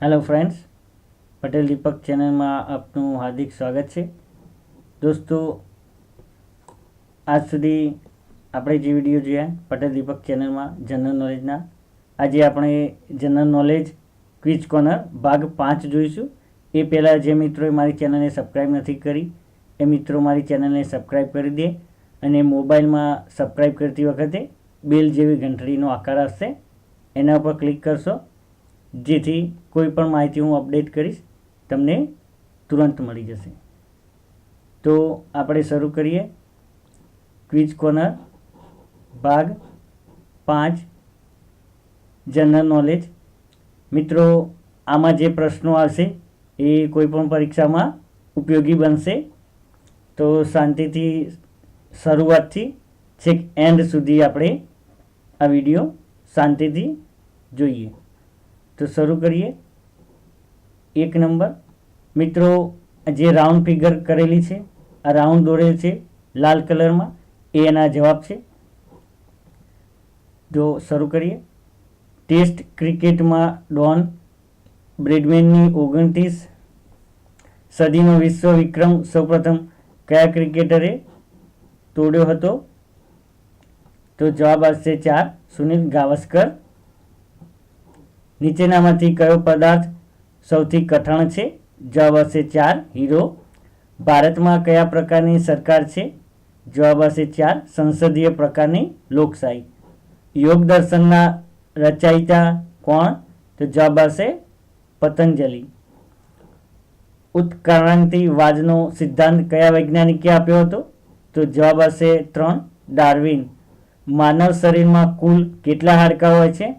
Hello friends Patel દીપક ચેનલમાં આપનું હાર્દિક સ્વાગત છે. દોસ્તો, આજ સુધી આપણે જે વીડિયો જોયા પટેલ દીપક ચેનલમાં જનરલ નોલેજના આજે આપણે જનરલ નોલેજ ક્વિઝ કોર્નર ભાગ પાંચ જોઈશું. એ પહેલાં જે મિત્રોએ મારી ચેનલને સબસ્ક્રાઈબ નથી કરી, એ મિત્રો મારી ચેનલને સબસ્ક્રાઈબ કરી દે અને મોબાઈલમાં સબસ્ક્રાઈબ કરતી વખતે બેલ જેવી ઘંટડીનો આકાર આવશે એના ઉપર ક્લિક કરશો જેથી કોઈ પણ માહિતી હું અપડેટ કરીશ, તમને તુરંત મળી જશે. તો આપણે શરૂ કરીએ. ક્વિઝ કોર્નર ભાગ પાંચ જનરલ નોલેજ મિત્રો, આમાં જે પ્રશ્નો આવશે, એ કોઈ પણ પરીક્ષામાં ઉપયોગી બનશે. તો શાંતિથી શરૂઆતથી છેક એન્ડ સુધી આપણે આ વીડિયો શાંતિથી જોઈએ. તો શરૂ કરીએ. એક નંબર. મિત્રો, જે રાઉન્ડ ફિગર કરેલી છે, આ રાઉન્ડ દોરેલ છે, લાલ કલરમાં. એ એના જવાબ છે. તો શરૂ કરીએ. ટેસ્ટ ક્રિકેટમાં ડોન બ્રેડમેનની ઓગણત્રીસ. સદીનો વિશ્વ વિક્રમ સૌપ્રથમ કયા ક્રિકેટરે તોડ્યો હતો? તો જવાબ આવશે ચાર. સુનિલ ગાવસ્કર. નીચેનામાંથી કયો પદાર્થ સૌથી કઠણ છે? જવાબ આવશે ચાર, હીરો. ભારતમાં કયા પ્રકારની સરકાર છે? જવાબ આવશે ચાર, સંસદીય પ્રકારની લોકશાહી. યોગ દર્શનના રચયિતા કોણ? તો જવાબ આવશે પતંજલિ. ઉત્ક્રાંતિવાદનો સિદ્ધાંત કયા વૈજ્ઞાનિકે આપ્યો હતો? તો જવાબ આવશે ત્રણ, ડાર્વિન. માનવ શરીરમાં કુલ કેટલા હાડકાં હોય છે?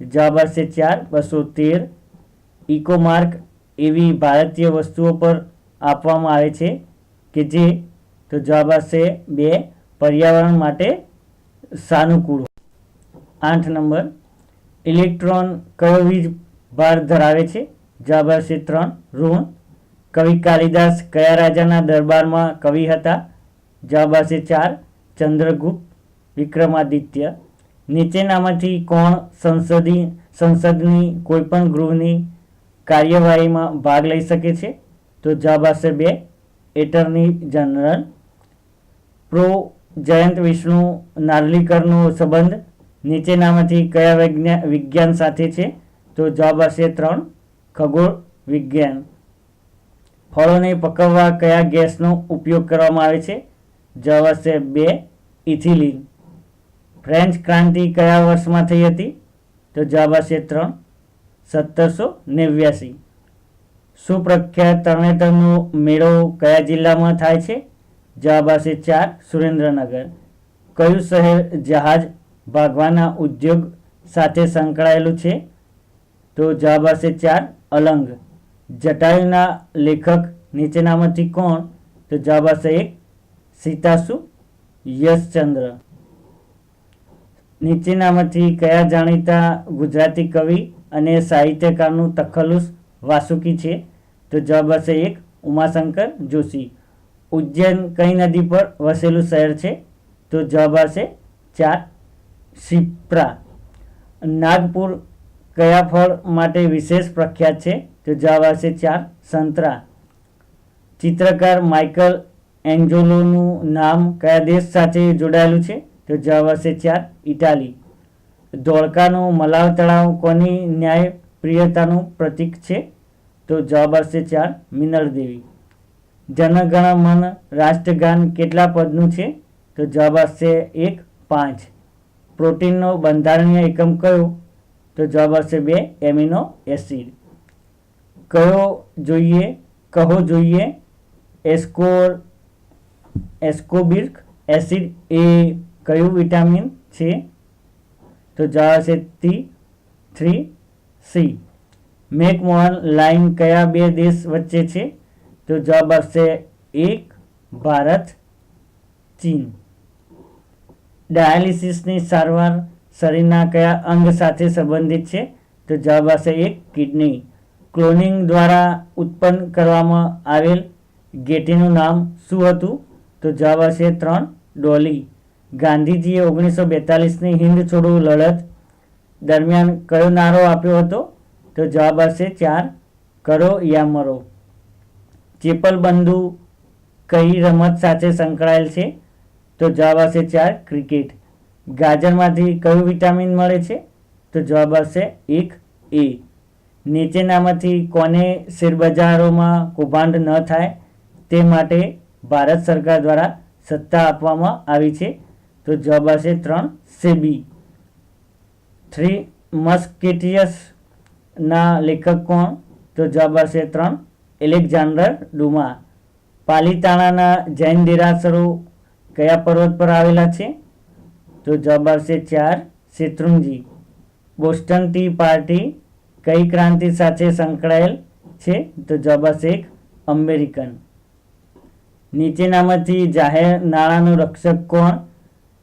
જવાબ આવશે ચાર, બસો તેર. ઇકોમાર્ક એવી ભારતીય વસ્તુઓ પર આપવામાં આવે છે કે જે તો જવાબ આવશે બે પર્યાવરણ માટે સાનુકૂળ. આઠ નંબર, ઇલેક્ટ્રોન કયો વીજ ભાર ધરાવે છે? જવાબ આવશે ત્રણ, ઋણ. કવિ કાલિદાસ કયા રાજાના દરબારમાં કવિ હતા? જવાબ આવશે ચાર, ચંદ્રગુપ્ત વિક્રમાદિત્ય. નીચેનામાંથી કોણ સંસદી, સંસદની કોઈપણ ગૃહની કાર્યવાહીમાં ભાગ લઈ શકે છે? તો જવાબ આવશે બે. Attorney general. Pro. Jayant Vishnu નાર્લીકરનો સંબંધ નીચેનામાંથી કયા વિજ્ઞાન સાથે છે? તો જવાબ આવશે ત્રણ. ખગોળ વિજ્ઞાન. ફળોને પકવવા કયા ગેસનો ઉપયોગ કરવામાં આવે છે? જવાબ આવશે બે. ઇથિલિન. ફ્રેન્ચ ક્રાંતિ કયા વર્ષમાં થઈ હતી? તો જવાબ આવશે ત્રણ સત્તરસો નેવ્યાસી. સુપ્રખ્યાત તરણેતરનો મેળો કયા જિલ્લામાં થાય છે? જવાબ આવશે ચાર સુરેન્દ્રનગર. કયું શહેર જહાજ ભાગવાના ઉદ્યોગ સાથે સંકળાયેલું છે? તો જવાબ આવશે ચાર અલંગ. જટાયુના લેખક નીચેનામાંથી કોણ? તો જવાબ આવશે એક સીતાસુ યશચંદ્ર. નીચેનામાંથી કયા જાણીતા ગુજરાતી કવિ અને સાહિત્યકારનું તખલ્લુસ વાસુકી છે? તો જવાબ હશે એક, ઉમાશંકર જોશી. ઉજ્જૈન કઈ નદી પર વસેલું શહેર છે? તો જવાબ હશે ચાર, શિપ્રા. નાગપુર કયા ફળ માટે વિશેષ પ્રખ્યાત છે? તો જવાબ હશે ચાર, સંતરા. ચિત્રકાર માઇકલ એન્જોલોનું નામ કયા દેશ સાથે જોડાયેલું છે? તો જવાબ આવશે ચાર, ઇટાલી. ધોળકાનું મલાવ તળાવ કોની ન્યાય પ્રિયતાનું પ્રતીક છે? તો જવાબ આવશે ચાર મિનળ દેવી જનગણ મન રાષ્ટ્રગાન કેટલા પદનું છે? તો જવાબ આવશે એક, પાંચ. પ્રોટીનનો બંધારણીય એકમ કયો? તો જવાબ આવશે બે, એમિનો એસિડ. કયો જોઈએ? કહો જોઈએ. એસ્કોર, એસ્કોબિર્ક એસિડ એ કયું વિટામિન છે? તો જવાબ છે T, three, C. McMahon line કયા બે દેશ વચ્ચે છે? તો જવાબ આવશે એક, ભારત, ચીન. ડાયાલિસિસની સારવાર શરીરના કયા અંગ સાથે સંબંધિત છે? તો જવાબ આવશે એક, કિડની. ક્લોનિંગ દ્વારા ઉત્પન્ન કરવામાં આવેલ ગેટીનું નામ શું હતું? તો જવાબ આવશે ત્રણ, ડોલી. ગાંધીજીએ ઓગણીસો બેતાલીસની હિન્દ છોડો લડત દરમિયાન કયો નારો આપ્યો હતો? તો જવાબ આવશે ચાર, કરો યા મરો. ચેપલબંધુ કઈ રમત સાથે સંકળાયેલ છે? તો જવાબ આવશે ચાર, ક્રિકેટ. ગાજરમાંથી કયું વિટામિન મળે છે? તો જવાબ આવશે એક, એ. નીચેનામાંથી કોને શેરબજારોમાં કૌભાંડ ન થાય તે માટે ભારત સરકાર દ્વારા સત્તા આપવામાં આવી છે? તો જવાબ આવશે ત્રણ સેબી. થ્રી મસ્કેટિયસ ના લેખક કોણ? તો જવાબ આવશે ત્રણ એલેક્ઝાન્ડર ડુમા પાલિતાણાના જૈન દેરાસરો કયા પર્વત પર આવેલા છે? તો જવાબ આવશે ચાર શેત્રુંજી. બોસ્ટન ટી પાર્ટી કઈ ક્રાંતિ સાથે સંકળાયેલ છે? તો જવાબ આવશે એક અમેરિકન. નીચેનામાંથી જાહેર નાણાંનું રક્ષક કોણ?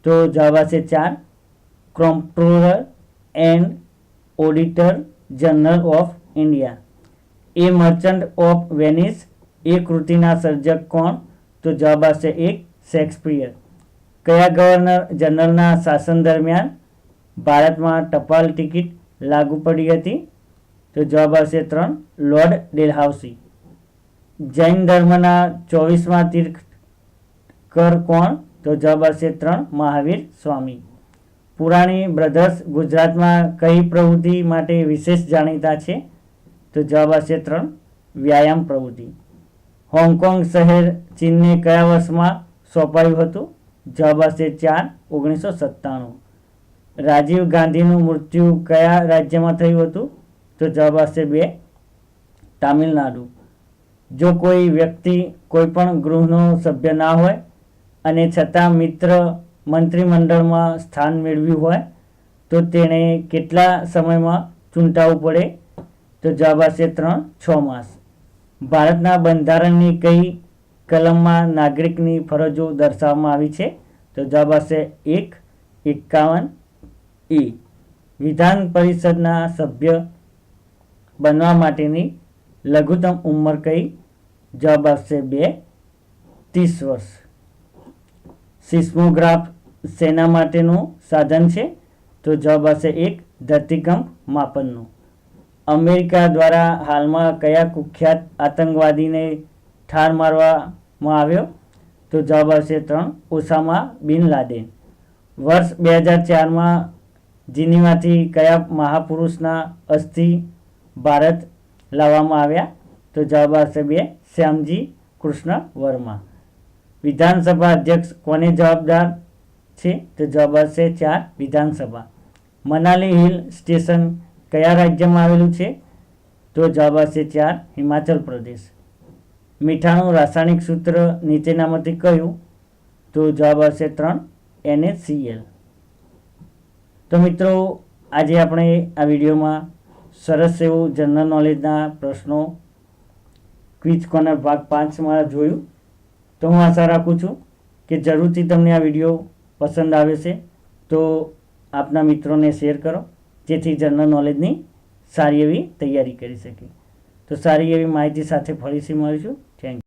તો જવાબ આવશે ચાર. Comptroller and auditor general of India A merchant of Venice એ કૃતિના સર્જક કોણ? તો જવાબ આવશે એક શેક્સપિયર કયા ગવર્નર જનરલના શાસન દરમિયાન ભારતમાં ટપાલ ટિકિટ લાગુ પડી હતી? તો જવાબ આવશે ત્રણ લોર્ડ ડેલહાઉસી જૈન ધર્મના ચોવીસમાં તીર્થકર કોણ? તો જવાબ આવશે ત્રણ મહાવીર સ્વામી. પુરાણી બ્રધર્સ ગુજરાતમાં કઈ પ્રવૃત્તિ માટે વિશેષ જાણીતા છે? તો જવાબ આવશે ત્રણ, વ્યાયામ પ્રવૃત્તિ. હોંગકોંગ શહેર ચીનને કયા વર્ષમાં સોંપાયું હતું? જવાબ આવશે ચાર, ઓગણીસો સત્તાણું. રાજીવ ગાંધીનું મૃત્યુ કયા રાજ્યમાં થયું હતું? તો જવાબ આવશે બે, તામિલનાડુ. જો કોઈ વ્યક્તિ કોઈ પણ ગૃહનો સભ્ય ના હોય અને છતાં મિત્ર મંત્રીમંડળમાં સ્થાન મેળવ્યું હોય, તો તેણે કેટલા સમયમાં ચૂંટાવવું પડે? તો જવાબ આવશે ત્રણ, છ માસ. ભારતના બંધારણની કઈ કલમમાં નાગરિકની ફરજો દર્શાવવામાં આવી છે? તો જવાબ આવશે એક, એકાવન, એ. વિધાન પરિષદના સભ્ય બનવા માટેની લઘુત્તમ ઉંમર કઈ? જવાબ આવશે બે, ત્રીસ વર્ષ. સિસ્મોગ્રાફ સેના માટેનું સાધન છે? તો જવાબ હશે એક, ધરતીકંપ માપનનું. અમેરિકા દ્વારા હાલમાં કયા કુખ્યાત આતંકવાદીને ઠાર મારવામાં આવ્યો? તો જવાબ આવશે ત્રણ, ઓસામા બિન લાદેન. વર્ષ બે હજાર ચારમાં જીનીવાથી કયા મહાપુરુષના અસ્થિ ભારત લાવવામાં આવ્યા? તો જવાબ આવશે બે, શ્યામજી કૃષ્ણ વર્મા. વિધાનસભા અધ્યક્ષ કોને જવાબદાર છે? તો જવાબ આવશે ચાર વિધાનસભા. મનાલી હિલ સ્ટેશન કયા રાજ્યમાં આવેલું છે? તો જવાબ આવશે ચાર હિમાચલ પ્રદેશ. મીઠાનું રાસાયણિક સૂત્ર નીચેનામાંથી કયું? તો જવાબ આવશે ત્રણ એનએચસીએલ. તો મિત્રો, આજે આપણે આ વિડીયોમાં સરસ એવું જનરલ નોલેજના પ્રશ્નો ક્વિઝ કોર્નર ભાગ પાંચમાં જોયું. તો હું આશા રાખું છું કે જરૂરથી તમને આ વીડિયો પસંદ આવે છે. તો આપના મિત્રોને શેર કરો, જેથી જનરલ નોલેજની સારી એવી તૈયારી કરી શકે. તો સારી એવી માહિતી સાથે ફરીથી મળીશું. થેન્ક